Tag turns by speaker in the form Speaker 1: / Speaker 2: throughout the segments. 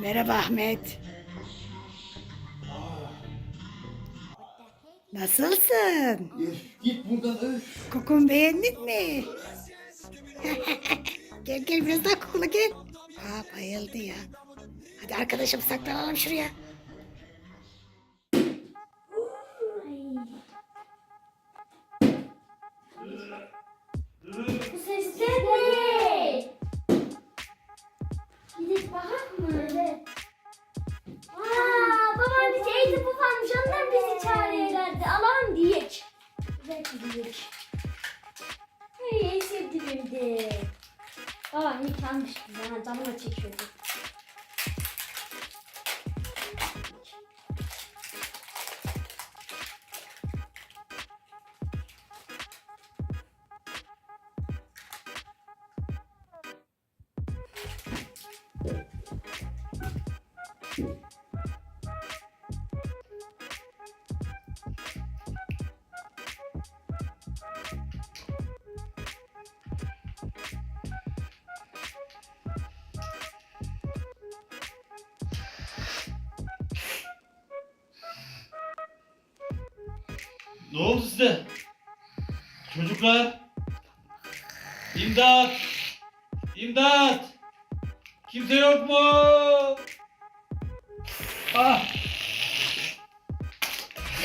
Speaker 1: Merhaba Ahmet. Nasılsın?
Speaker 2: Öf, git buradan öf.
Speaker 1: Kokunu beğendin mi? gel gel biraz daha kokula gel. Aa bayıldı ya. Hadi arkadaşım saklanalım şuraya.
Speaker 3: Bu sesler ne? Gidip bakak mı? Evet.
Speaker 2: Ne oldu size? Çocuklar. İmdat. İmdat. Kimse yok mu? Ah.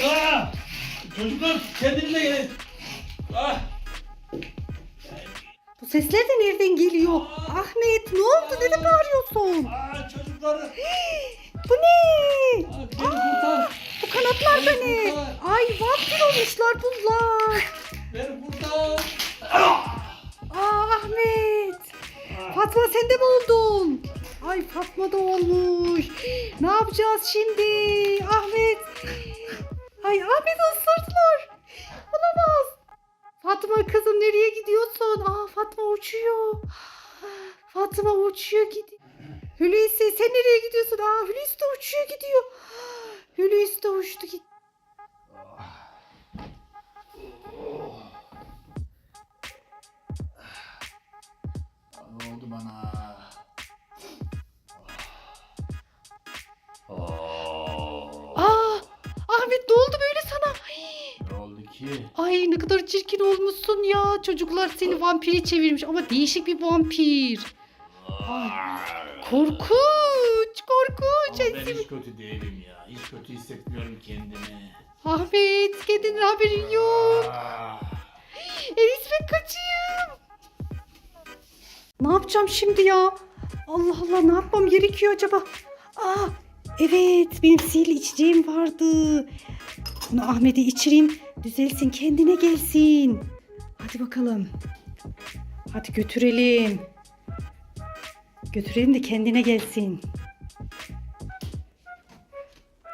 Speaker 2: Ah. Çocuklar kendinize gelin. Ah.
Speaker 1: Bu sesler de nereden geliyor? Ahmet ne oldu? Neden bağırıyorsun?
Speaker 2: Ah çocuklar.
Speaker 1: Bu ne?
Speaker 2: Ah, beni kurtar.
Speaker 1: Bu kanatlar da ne? Ay vampir olmuşlar bunlar.
Speaker 2: Beni kurtar.
Speaker 1: Aa Ahmet. Fatma sen de mi oldun? Ay Fatma da olmuş. Ne yapacağız şimdi? Ahmet. Ay Ahmet ısırdılar. Olamaz. Fatma kızım nereye gidiyorsun? Aa Fatma uçuyor. Fatma uçuyor gidiyor. Hulusi sen nereye gidiyorsun? Aa Hulusi de uçuyor gidiyor. Hulusi de uçtu gitti.
Speaker 2: Ne oldu bana?
Speaker 1: Ay.
Speaker 2: Ne oldu ki?
Speaker 1: Ay ne kadar çirkin olmuşsun ya. Çocuklar seni vampire çevirmiş ama değişik bir vampir. Ay, korkunç, korkunç.
Speaker 2: Ama ben hiç kötü değilim ya. Hiç kötü hissetmiyorum kendimi.
Speaker 1: Ahmet kendinin haberin yok.
Speaker 2: Ah.
Speaker 1: Elis ben kaçayım. Ne yapacağım şimdi ya? Allah Allah ne yapmam gerekiyor acaba? Aa, evet benim sihirli içeceğim vardı. Bunu Ahmet'e içireyim. Düzelsin kendine gelsin. Hadi bakalım. Hadi götürelim. Götürelim de kendine gelsin.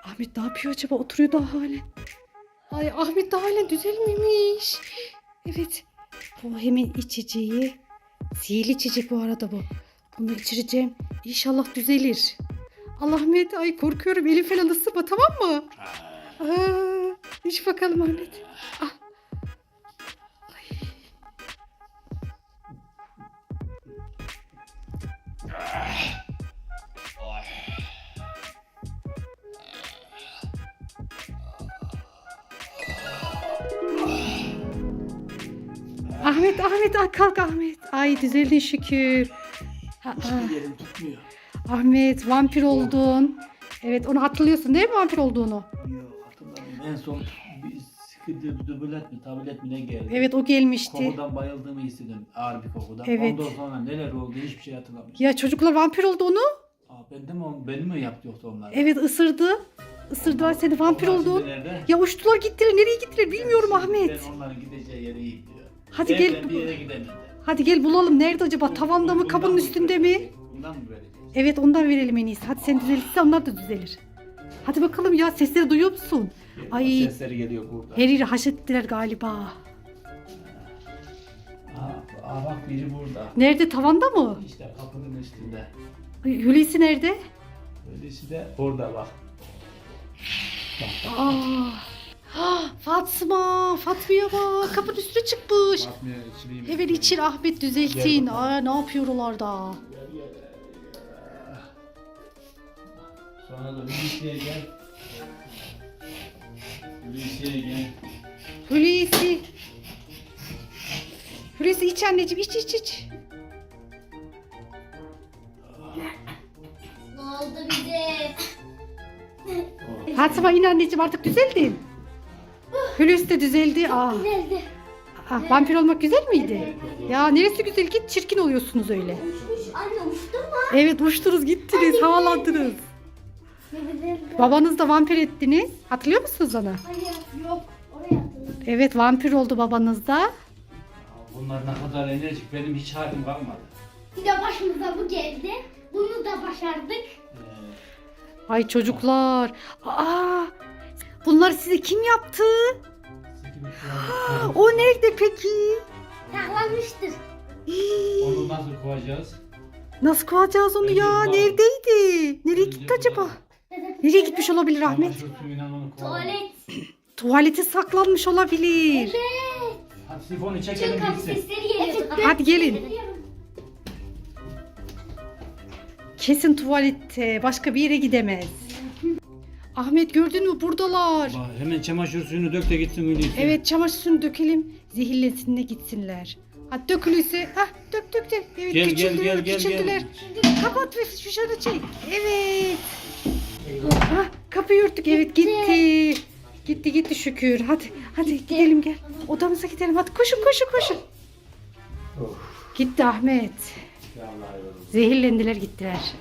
Speaker 1: Ahmet ne yapıyor acaba? Oturuyor daha halen. Ay Ahmet daha hala düzelmemiş. Evet. Bu hemen içeceği. Sihirli içecek bu arada bu. Bunu içireceğim. İnşallah düzelir. Allah Ahmet ay korkuyorum. Elim falan ısırma tamam mı? Aa, iç bakalım Ahmet. Ah. Ay. Ahmet Ahmet kalk Ahmet. Ay düzeldin şükür. Ha, ah.
Speaker 2: Hiçbir yerim tutmuyor.
Speaker 1: Ahmet vampir oldun. Evet onu hatırlıyorsun değil mi vampir olduğunu?
Speaker 2: Yok hatırlamıyorum. En son bir sıkıntı dübület mi tablet mi ne geldi?
Speaker 1: Evet o gelmişti.
Speaker 2: Kokudan bayıldığımı hissettim. Ağır bir kokudan.
Speaker 1: Evet.
Speaker 2: Ondan sonra neler oldu hiçbir şey hatırlamıyorum.
Speaker 1: Ya çocuklar vampir oldu onu.
Speaker 2: Aa, ben de mi, beni mi yaptı yoksa onlar?
Speaker 1: Evet ısırdı. Isırdılar seni vampir
Speaker 2: Onlar şimdi
Speaker 1: oldun.
Speaker 2: Nerede?
Speaker 1: Ya uçtular gittiler. Nereye gittiler bilmiyorum Ahmet.
Speaker 2: Ben onların gideceği yeri iyi biliyorum.
Speaker 1: Hadi
Speaker 2: Evden
Speaker 1: gel.
Speaker 2: bir yere gidemedi.
Speaker 1: Hadi gel bulalım. Nerede acaba? Tavanda mı?
Speaker 2: Bundan
Speaker 1: Kabının üstünde mi?
Speaker 2: verecek? Bundan mı vereceğiz?
Speaker 1: Evet ondan verelim en iyisi. Hadi sen düzelirse onlar da düzelir. Hadi bakalım ya sesleri duyuyor musun? Ay.
Speaker 2: Sesleri geliyor burada.
Speaker 1: Her yeri haşettiler galiba.
Speaker 2: Aa, aa bak biri burada.
Speaker 1: Nerede? Tavanda mı?
Speaker 2: İşte kapının üstünde.
Speaker 1: Ay, Hulusi nerede?
Speaker 2: Öylesi de orada bak.
Speaker 1: Aa, Ah, Fatma, Fatma'ya bak. Kapının üstüne çıkmış.
Speaker 2: İçireyim.
Speaker 1: Hemen içir Ahmet düzeltin. Aa, ne yapıyor oralarda?
Speaker 2: Sonra da Hulusi'ye gel. Hulusi'ye gel.
Speaker 1: Hulusi. Hulusi iç anneciğim iç iç iç.
Speaker 3: Ne oldu bize?
Speaker 1: Fatma in anneciğim artık düzeldin. Hulusi de düzeldi. Aa,
Speaker 3: Nerede?
Speaker 1: ah, vampir olmak güzel miydi? Ya neresi güzel git çirkin oluyorsunuz öyle.
Speaker 3: Uçmuş. Anne uçtu mu?
Speaker 1: Evet uçtunuz gittiniz havalandınız. Babanız da vampir ettiniz. Hatırlıyor musunuz onu?
Speaker 3: Hayır yok. Oraya.
Speaker 1: Evet vampir oldu babanız da.
Speaker 2: Bunlar ne kadar enerjik benim hiç halim kalmadı.
Speaker 3: Bir de başımıza bu geldi. Bunu da başardık.
Speaker 2: Ee,
Speaker 1: Ay çocuklar. Aa, bunları size kim yaptı? O nerede peki?
Speaker 3: Saklanmıştır.
Speaker 2: Onu nasıl kovacağız?
Speaker 1: Nasıl kovacağız onu ya?
Speaker 2: Bu-
Speaker 1: Neredeydi? Nereye
Speaker 2: Önce
Speaker 1: gitti
Speaker 2: bu-
Speaker 1: acaba? Nereye gitmiş olabilir Ahmet?
Speaker 2: Çamaşır suyuyla onu kovalım.
Speaker 3: Tuvalet.
Speaker 1: Tuvalete saklanmış olabilir.
Speaker 3: Evet.
Speaker 2: Hadi sifonu çekelim
Speaker 3: kapı
Speaker 2: gitsin.
Speaker 3: sesleri.
Speaker 1: Hadi gelin. Kesin tuvalette. Başka bir yere gidemez. Ahmet gördün mü buradalar.
Speaker 2: Bak, hemen çamaşır suyunu dök de gitsin Hulusi.
Speaker 1: Evet çamaşır suyunu dökelim. Zehirlensin de gitsinler. Hadi dök Hulusi. Hah dök dök dök. Evet
Speaker 2: Gel, gel,
Speaker 1: küçüldüler
Speaker 2: gel, gel,
Speaker 1: küçüldüler.
Speaker 2: gel.
Speaker 1: Kapat ve şişanı çek. Evet. Hah kapıyı örttük. Evet gitti. Gitti gitti şükür. Hadi hadi gidelim gel. Odamıza gidelim. Hadi koşun koşun koşun.
Speaker 2: Of,
Speaker 1: Gitti Ahmet. Zehirlendiler gittiler.